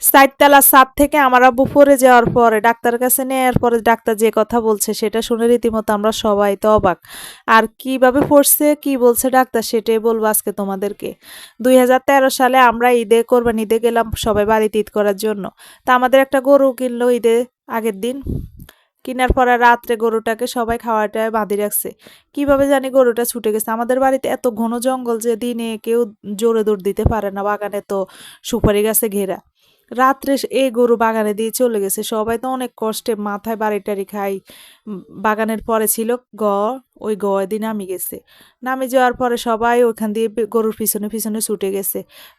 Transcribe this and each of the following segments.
সাইডতলা ছাদ থেকে আমার আব্বু পড়ে যাওয়ার পরে ডাক্তার কাছে নেওয়ার পরে ডাক্তার যে কথা বলছে সেটা শুনে রীতিমতো আমরা সবাই তো অবাক। আর কীভাবে পড়ছে, কি বলছে ডাক্তার সেটাই বলব আজকে তোমাদেরকে। দুই হাজার তেরো সালে আমরা ঈদে কোরবানি ঈদে গেলাম সবাই বাড়িতে ঈদ করার জন্য। তা আমাদের একটা গরু কিনলো ঈদে আগের দিন। কেনার পরে রাত্রে গরুটাকে সবাই খাওয়াটায় বাঁধি রাখছে। কীভাবে জানি গরুটা ছুটে গেছে। আমাদের বাড়িতে এত ঘন জঙ্গল যে দিনে কেউ জোরে দৌড় দিতে পারে না, বাগানে তো সুপারি গাছে ঘেরা। রাত্রে এই গরু বাগানে দিয়ে চলে গেছে। সবাই তো অনেক কষ্টে মাথায় বাড়ি টাড়ি খাই বাগানের পরে ছিল গ, ওই গ দিন নামি গেছে। নামে যাওয়ার পরে সবাই ওখান দিয়ে গরুর পিছনে পিছনে ছুটে গেছে।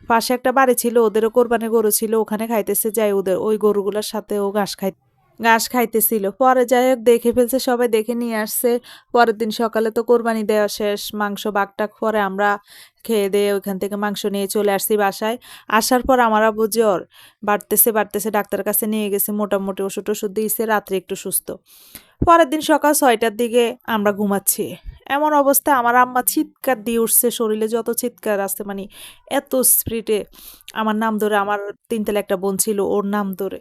পাশে একটা বাড়ি ছিল, ওদেরও কোরবানি গরু ছিল, ওখানে খাইতেছে, যাই ওদের, ওই গরুগুলোর সাথে ও ঘাস খাই ঘাস খাইতেছিল। পরে যাই হোক, দেখে ফেলছে, সবাই দেখে নিয়ে আসছে। পরের দিন সকালে তো কোরবানি দেওয়া শেষ। মাংস বাগটাক পরে আমরা খেয়ে দিয়ে ওইখান থেকে মাংস নিয়ে চলে আসছি বাসায়। আসার পর আমার আব্বু জ্বর। বাড়তেছে বাড়তেছে, ডাক্তারের কাছে নিয়ে গেছে। মোটামুটি ওষুধ টষুধ দিয়েছে, রাত্রে একটু সুস্থ। পরের দিন সকাল ছয়টার দিকে আমরা ঘুমাচ্ছি। এমন অবস্থা, আমার আম্মা চিৎকার দিয়ে উঠছে। শরীরে যত চিৎকার আছে মানে এত স্পিডে। আমার নাম ধরে, আমার তিনতলা একটা বোন ছিল, ওর নাম ধরে।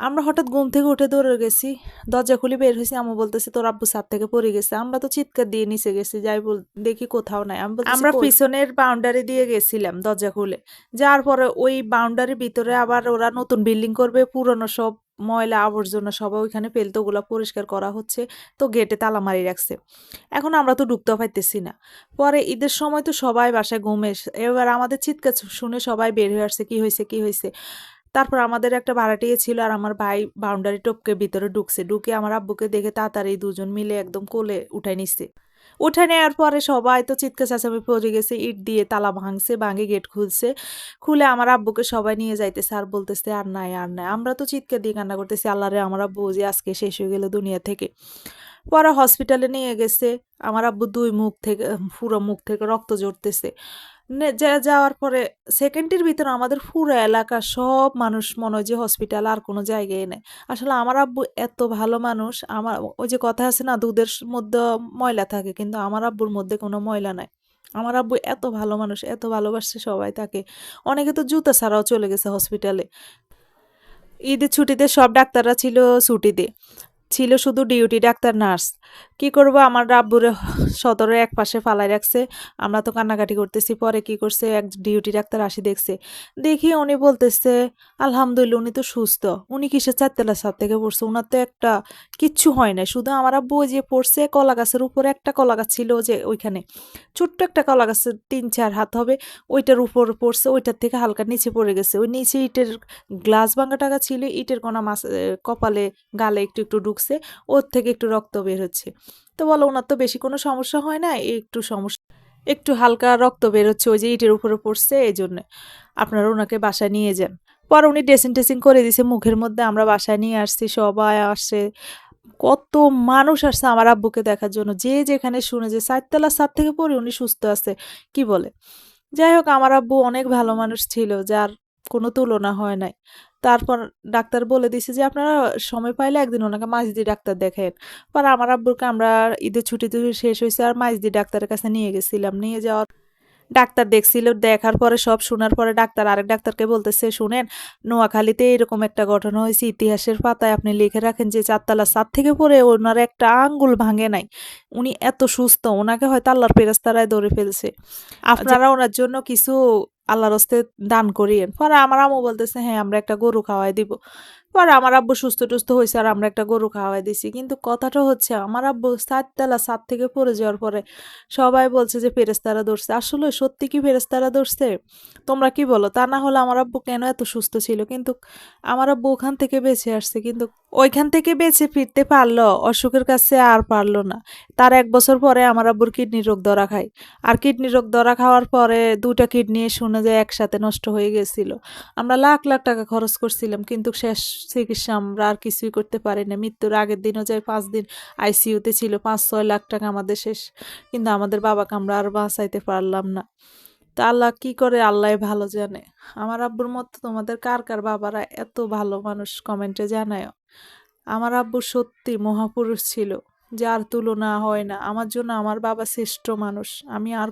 আমরা হঠাৎ ঘুম থেকে উঠে দৌড়ে গেছি দরজা খুলে বের হয়েছি। আম্মু বলতেছে তোর আব্বু ছাদ থেকে পড়ে গেছে। আমরা তো চিৎকার দিয়ে নিচে গেছি যাই বল দেখি কোথাও নাই। আমি আমরা পিছনের বাউন্ডারি দিয়ে গেছিলাম দরজা খুলে। যার পরে ওই বাউন্ডারির ভিতরে আবার ওরা নতুন বিল্ডিং করবে পুরনো সব ময়লা আবর্জনা সবাই ওইখানে ফেলতে ওগুলো পরিষ্কার করা হচ্ছে তো গেটে তালা মারি রাখছে। এখন আমরা তো ঢুকতে পাইতেছি না। পরে ঈদের সময় তো সবাই বাসায় ঘুমে এবার আমাদের চিৎকার শুনে সবাই বের হয়ে আসছে কি হয়েছে কি হয়েছে? তারপর আমাদের একটা ভাড়াটিয়ে ছিল আর আমার ভাই বাউন্ডারি টপকে ভিতরে ঢুকছে। ঢুকে আমার আব্বুকে দেখে তাড়াতাড়ি দুজন মিলে একদম কোলে উঠাই নিচ্ছে উঠে নেওয়ার পরে সবাই তো চিৎকার চাচামি পড়ে গেছে, ইট দিয়ে তালা ভাঙছে, ভাঙে গেট খুলছে। খুলে আমার আব্বুকে সবাই নিয়ে যাইতেছে আর বলতেছে, আর নাই আর নাই। আমরা তো চিৎকার দিয়ে কান্না করতেছি, আল্লাহরে, আমার আব্বু যে আজকে শেষ হয়ে গেল দুনিয়া থেকে। পরে হসপিটালে নিয়ে গেছে। আমার আব্বু দুই মুখ থেকে, পুরো মুখ থেকে রক্ত জড়তেছে যাওয়ার পরে সেকেন্ডের ভিতরে আমাদের পুরো এলাকা সব মানুষ মনে হয় যে হসপিটাল আর কোনো জায়গায় নেই। আসলে আমার আব্বু এত ভালো মানুষ, আমার, ওই যে কথা আছে না, দুধের মধ্যে ময়লা থাকে, কিন্তু আমার আব্বুর মধ্যে কোনো ময়লা নাই। আমার আব্বু এত ভালো মানুষ, এত ভালোবাসছে সবাই তাকে। অনেকে তো জুতা ছাড়াও চলে গেছে হসপিটালে ঈদের ছুটিতে সব ডাক্তাররা ছিল ছুটিতে। ছিল শুধু ডিউটি ডাক্তার, নার্স। কি করব? আমার আব্বুরে সদরের এক পাশে ফালাই রাখছে। আমরা তো কান্নাকাটি করতেছি, পরে কি করছে? এক ডিউটি ডাক্তার আসি দেখছে। দেখি উনি বলতেছে, আলহামদুলিল্লাহ, উনি তো সুস্থ। উনি কিসের চারতলা ছাদ থেকে পড়ছে? ওনার তো একটা কিচ্ছু হয় না শুধু আমার আব্বু যে পড়ছে, কলা গাছের উপরে একটা কলা গাছ ছিল যে ওইখানে। ছোট্ট একটা কলা গাছের তিন, চার হাত হবে। ওইটার উপর পড়ছে, ওইটার থেকে হালকা নিচে পড়ে গেছে। ওই নিচে ইটের গ্লাস ভাঙা টাকা ছিল, ইটের কোনা মাছ কপালে, গালে একটু একটু ঢুকছে। ওর থেকে একটু রক্ত বের হচ্ছে। তো বলো, ওনার তো বেশি কোনো সমস্যা হয় না, একটু সমস্যা, একটু হালকা রক্ত বের হচ্ছে, ওই যে ইটের উপরে পড়ছে এই জন্য আপনারা ওনাকে বাসায় নিয়ে যান। পরে উনি ড্রেসিং টেসিং করে দিছে, মুখের মধ্যে আমরা বাসায় নিয়ে আসছি, সবাই আসছে। কত মানুষ আসছে আমার আব্বুকে দেখার জন্য। যে যেখানে শুনে যে চারতলা সাত থেকে পরে উনি সুস্থ আছে, কি বলে? যাই হোক, আমার আব্বু অনেক ভালো মানুষ ছিল, যার কোনো তুলনা হয় নাই। তারপর ডাক্তার বলে দিছে যে আপনারা সময় পাইলে একদিন ওনাকে মাঝদি ডাক্তার দেখেন। পর আমার আব্বুকে আমরা ঈদের ছুটিতে শেষ হয়েছে আর মাঝদি ডাক্তারের কাছে নিয়ে গেছিলাম। নিয়ে যাওয়ার ডাক্তার দেখছিল দেখার পরে সব শোনার পরে ডাক্তার আরেক ডাক্তারকে বলতেছে শুনেন নোয়াখালীতে এরকম একটা ঘটনা হয়েছে। ইতিহাসের পাতায় আপনি লিখে রাখেন যে চারতলা সাত থেকে পরে ওনার একটা আঙ্গুল ভাঙে নাই। উনি এত সুস্থ ওনাকে হয়তো আল্লাহর পেরাস্তারায় ধরে ফেলছে। আপনারা ওনার জন্য কিছু আল্লাহর হস্তে দান করিয়েন পরে আমার আম্মু বলতেছে হ্যাঁ আমরা একটা গরু খাওয়াই দিব। পরে আমার আব্বু সুস্থ টুস্থ হয়েছে আর আমরা একটা গরু খাওয়াই দিছি। কিন্তু কথাটা হচ্ছে, আমার আব্বু সাততলা সাত থেকে পড়ে যাওয়ার পরে সবাই বলছে যে ফেরেস্তারা ধরছে আসলে সত্যি কি ফেরেস্তারা ধরছে তোমরা কি বলো? তা না হলে আমার আব্বু কেন এত সুস্থ ছিল? কিন্তু আমার আব্বু ওখান থেকে বেঁচে আসছে। কিন্তু ওইখান থেকে বেঁচে ফিরতে পারল, অসুখের কাছে আর পারল না। তার এক বছর পরে আমার আব্বুর কিডনি রোগ ধরা খায়। আর কিডনি রোগ ধরা খাওয়ার পরে দুটা কিডনি শুনে যায় একসাথে নষ্ট হয়ে গেছিল। আমরা লাখ লাখ টাকা খরচ করছিলাম, কিন্তু শেষ চিকিৎসা আমরা আর কিছুই করতে পারি না। মৃত্যুর আগের দিনও যায় পাঁচ দিন আইসিইউতে ছিল পাঁচ ছয় লাখ টাকা আমাদের শেষ। কিন্তু আমাদের বাবাকে আমরা আর বাঁচাইতে পারলাম না। তা আল্লাহ কি করে? আল্লাহ ভালো জানে। আমার আব্বুর মতো তোমাদের কার কার বাবারা এত ভালো মানুষ কমেন্টে জানায় আমার আব্বু সত্যি মহাপুরুষ ছিল, যার তুলনা হয় না। আমার জন্য আমার বাবা শ্রেষ্ঠ মানুষ। আমি আর